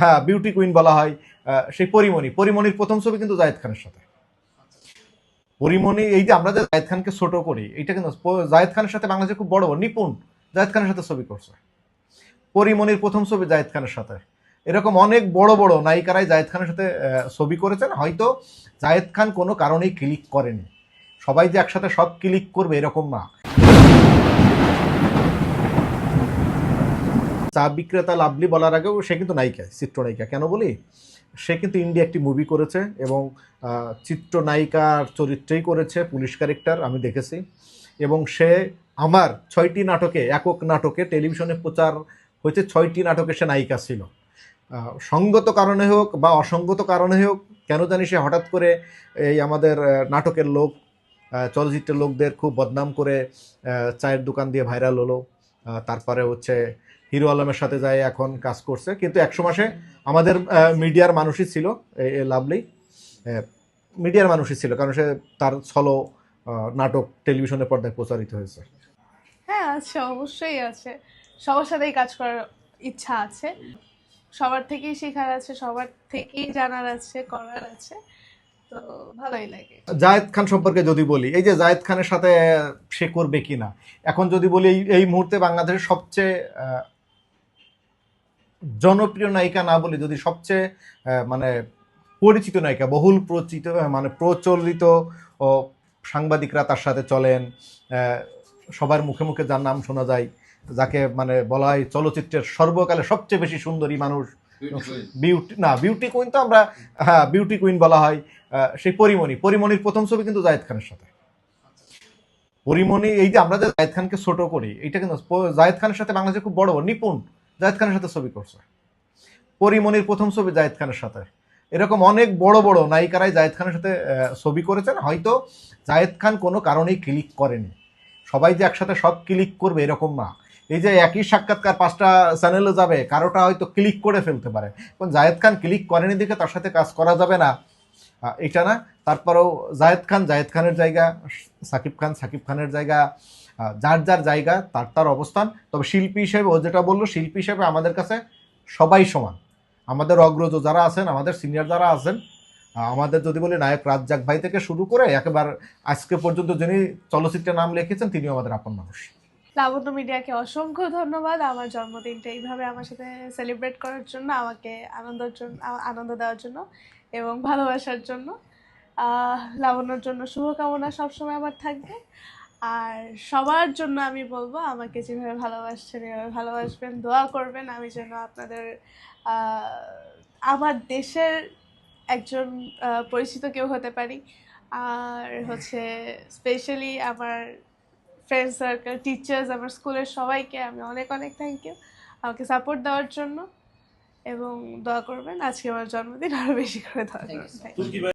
হ্যাঁ beauty queen বলা হয় সেই পরিমণি। পরিমণির প্রথম ছবি কিন্তু জায়েদ খানের সাথে। পরিমণি, এই যে আমরা যে জায়েদ খানকে ছোট করি এটা কিন্তু জায়েদ খানের সাথে বাংলাদেশে খুব বড় নিপুণ জায়েদ খানের সাথে ছবি করছে। পরিমণির প্রথম ছবি জায়েদ খানের সাথে। এরকম অনেক বড় বড় নায়িকারাই জায়েদ খানের সাথে ছবি করেছেন। হয়তো জায়েদ খান কোনো কারণেই ক্লিক করেনি। সবাই যে একসাথে সব ক্লিক করবে এরকম না। চা বিক্রেতা লাভলি বলার আগেও সে কিন্তু নায়িকা চিত্রনায়িকা। কেন বলি? সে কিন্তু ইন্ডিয়া একটি মুভি করেছে এবং চিত্রনায়িকার চরিত্রেই করেছে, পুলিশ ক্যারেক্টার আমি দেখেছি। এবং সে আমার ছয়টি নাটকে, একক নাটকে টেলিভিশনে প্রচার হয়েছে, ছয়টি নাটকে সে নায়িকা ছিল। সঙ্গত কারণে হোক বা অসঙ্গত কারণে হোক, কেন জানি সে হঠাৎ করে এই আমাদের নাটকের লোক চলচ্চিত্রের লোকদের খুব বদনাম করে চায়ের দোকান দিয়ে ভাইরাল হলো। তারপরে হচ্ছে হিরো আলমের সাথে যায় এখন কাজ করছে। কিন্তু একশো মাসে আমাদের মিডিয়ার মানুষই ছিল লাভলি। মিডিয়ার মানুষই ছিল, কারণ সে তার ছলো নাটক টেলিভিশনের পর্দায় প্রচারিত হয়েছে। হ্যাঁ আছে, অবশ্যই আছে। সবার সাথেই কাজ করার ইচ্ছা আছে। সবার থেকেই শেখার আছে, সবার থেকেই জানার আছে, করার আছে। তো জায়েদ খান সম্পর্কে যদি বলি, এই যে জায়েদ খানের সাথে সে করবে কি না এখন যদি বলি, এই- এই মুহূর্তে বাংলাদেশের সবচেয়ে জনপ্রিয় নায়িকা না বলি যদি সবচেয়ে মানে পরিচিত নায়িকা, বহুল প্রচিত মানে প্রচলিত, ও, সাংবাদিকরা তার সাথে চলেন সবার মুখে মুখে যার নাম শোনা যায়, যাকে মানে বলা হয় চলচ্চিত্রের সর্বকালে সবচেয়ে বেশি সুন্দরী মানুষ বিউটি না বিউটি কুইন তো আমরা হ্যাঁ বিউটি কুইন বলা হয় সেই পরিমণি পরিমণির প্রথম ছবি কিন্তু জায়েদ খানের সাথে। পরিমণি এই যে আমরা যে জায়েদ খানকে ছোট করি এটা কিন্তু জায়েদ খানের সাথে বাংলাদেশে খুব বড় বড় নিপুণ জায়েদ খানের সাথে ছবি করছে। পরিমণির প্রথম ছবি জায়েদ খানের সাথে। এরকম অনেক বড় বড় নায়িকারাই জায়েদ খানের সাথে ছবি করেছেন হয়তো জায়েদ খান কোনো কারণেই ক্লিক করেনি। সবাই যে একসাথে সব ক্লিক করবে এরকম না। এই যে একই সাক্ষাৎকার পাঁচটা চ্যানেলে যাবে, কারোটা হয়তো ক্লিক করে ফেলতে পারে। এখন জায়েদ খান ক্লিক করেনি দেখে তার সাথে কাজ করা যাবে না। এটা না, তারপরেও জায়েদ খান, জায়েদ খানের জায়গা, সাকিব খান, সাকিব খানের জায়গা যার যার জায়গা, তার তার অবস্থান। তবে শিল্পী হিসেবে, ও যেটা বলল, শিল্পী হিসেবে আমাদের কাছে সবাই সমান। আমাদের অগ্রজ যারা আছেন, আমাদের সিনিয়র যারা আছেন আমাদের যদি বলি নায়ক রাজ্জাক ভাই থেকে শুরু করে, একেবারে আজকে পর্যন্ত যিনি চলচ্চিত্রে নাম লিখেছেন, তিনিও আমাদের আপন মানুষ। লাবণ্য মিডিয়াকে অসংখ্য ধন্যবাদ। আমার জন্মদিনটা এইভাবে আমার সাথে সেলিব্রেট করার জন্য, আমাকে আনন্দের জন্য, আনন্দ দেওয়ার জন্য এবং ভালোবাসার জন্য। লাবণ্যর জন্য শুভকামনা সবসময় আমার থাকবে। আর সবার জন্য আমি বলব, আমাকে যেভাবে ভালোবাসছেন, এভাবে ভালোবাসবেন, দোয়া করবেন, আমি যেন আপনাদের আমার দেশের একজন পরিচিত কেউ হতে পারি। আর হচ্ছে স্পেশালি আমার ফ্রেন্ড সার্কেল টিচার্স আমার স্কুলের সবাইকে আমি অনেক অনেক থ্যাংক ইউ আমাকে সাপোর্ট দেওয়ার জন্য এবং দোয়া করবেন আজকে আমার জন্মদিন আরও বেশি করে দোয়া করবেন.